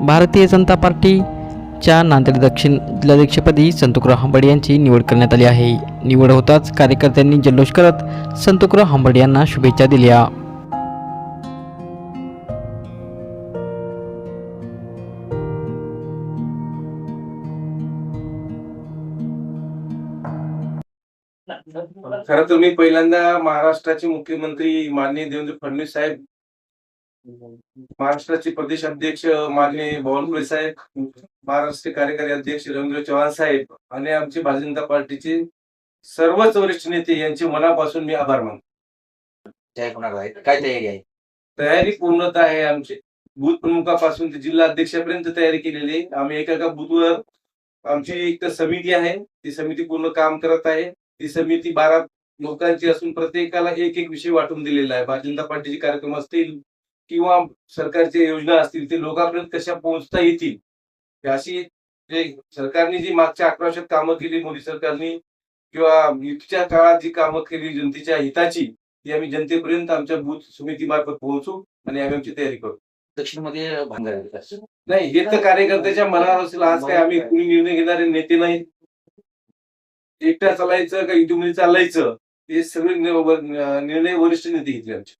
भारतीय जनता पार्टीच्या नांदेड दक्षिण जिल्हाध्यक्षपदी संतुकराव हंबड यांची निवड करण्यात आली आहे. निवड होताच कार्यकर्त्यांनी जल्लोष करत संतुकराव हंबड यांना शुभेच्छा दिल्या. खरं तर मी पहिल्यांदा महाराष्ट्राचे मुख्यमंत्री माननीय देवेंद्र फडणवीस साहेब महाराष्ट्राचे प्रदेश अध्यक्ष माननीय बावनकुळे साहेब महाराष्ट्र कार्यकारी अध्यक्ष रवींद्र चव्हाण साहेब आणि आमचे भारतीय जनता पार्टीचे सर्वच वरिष्ठ नेते यांचे मनापासून मी आभार मानतो. काय तयारी आहे? तयारी पूर्णतः आहे आमची. बूथ प्रमुखापासून ते जिल्हा अध्यक्षापर्यंत तयारी केलेली आहे. आम्ही एका एका बूथवर आमची एक तर समिती आहे. ती समिती पूर्ण काम करत आहे. ती समिती बारा लोकांची असून प्रत्येकाला एक एक विषय वाटून दिलेला आहे. भारतीय जनता पार्टीचे कार्यक्रम असतील किंवा सरकारच्या योजना असतील ते लोकांपर्यंत कशा पोहोचता येतील? अशी जे सरकारने जी मागच्या अकरा वर्षात कामं केली मोदी सरकारने किंवा युतीच्या काळात जी कामं केली जनतेच्या हिताची ती आम्ही जनतेपर्यंत आमच्या बूथ समितीमार्फत पोहोचू आणि आम्ही आमची तयारी करू. दक्षिणमध्ये भांगर आहे. नाही हे तर कार्यकर्त्याच्या मनावर असेल. आज काय आम्ही कुणी निर्णय घेणारे नेते नाहीत. एकट्या चालायचं का युतीमध्ये चालायचं हे सगळे निर्णय वरिष्ठ नेते घेतले आमचे.